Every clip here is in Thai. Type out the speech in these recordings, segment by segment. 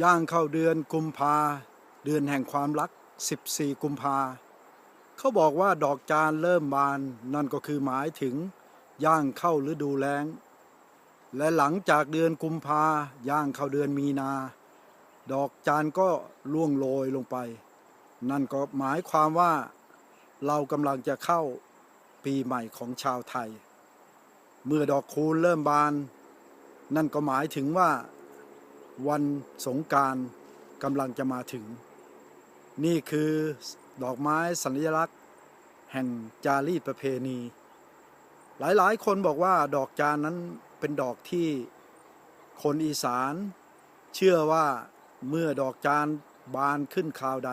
ย่างเข้าเดือนกุมภาเดือนแห่งความรัก 14 กุมภาเขาบอกว่าดอกจานเริ่มบานนั่นก็คือหมายถึง ย่างเข้าฤดูแล้ง และหลังจากเดือนกุมภาย่างเข้าเดือนมีนา ดอกจานก็ล่วงโรยลงไป นั่นก็หมายความว่า เรากำลังจะเข้าปีใหม่ของชาวไทย เมื่อดอกคูณเริ่มบาน นั่นก็หมายถึงว่า วันสงการกำลังจะมาถึง นี่คือดอกไม้สัญลักษณ์ แห่งจารีตประเพณี หลายๆ คนบอกว่าดอกจานนั้นเป็นดอกที่คนอีสาน เชื่อว่าเมื่อดอกจานบานขึ้นคราวใด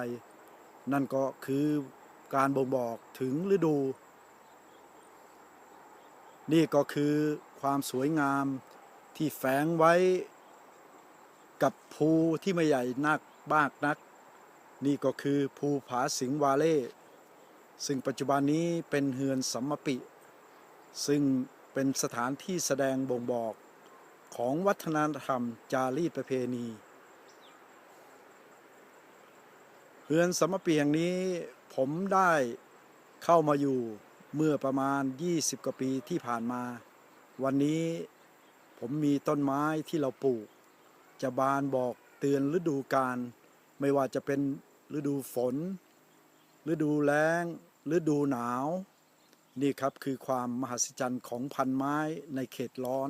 นั่นก็คือการบ่งบอกถึงฤดู นี่ก็คือความสวยงามที่แฝงไว้ กับภูที่ไม่ใหญ่นักมากนัก นี่ก็คือภูผาสิงวาเล่ ซึ่งปัจจุบันนี้เป็นเฮือนสัมมปิ ซึ่งเป็นสถานที่แสดงบ่งบอกของวัฒนธรรมจารีตประเพณีเฮือนสัมมปิแห่งนี้ผมได้เข้ามาอยู่เมื่อประมาณ 20 กว่าปีที่ผ่านมา วันนี้ผมมีต้นไม้ที่เราปลูก จะบานบอกเตือนฤดูกาลไม่ว่าจะเป็นฤดูฝน ฤดูแล้ง ฤดูหนาว นี่ครับคือความมหัศจรรย์ของพันไม้ในเขตร้อน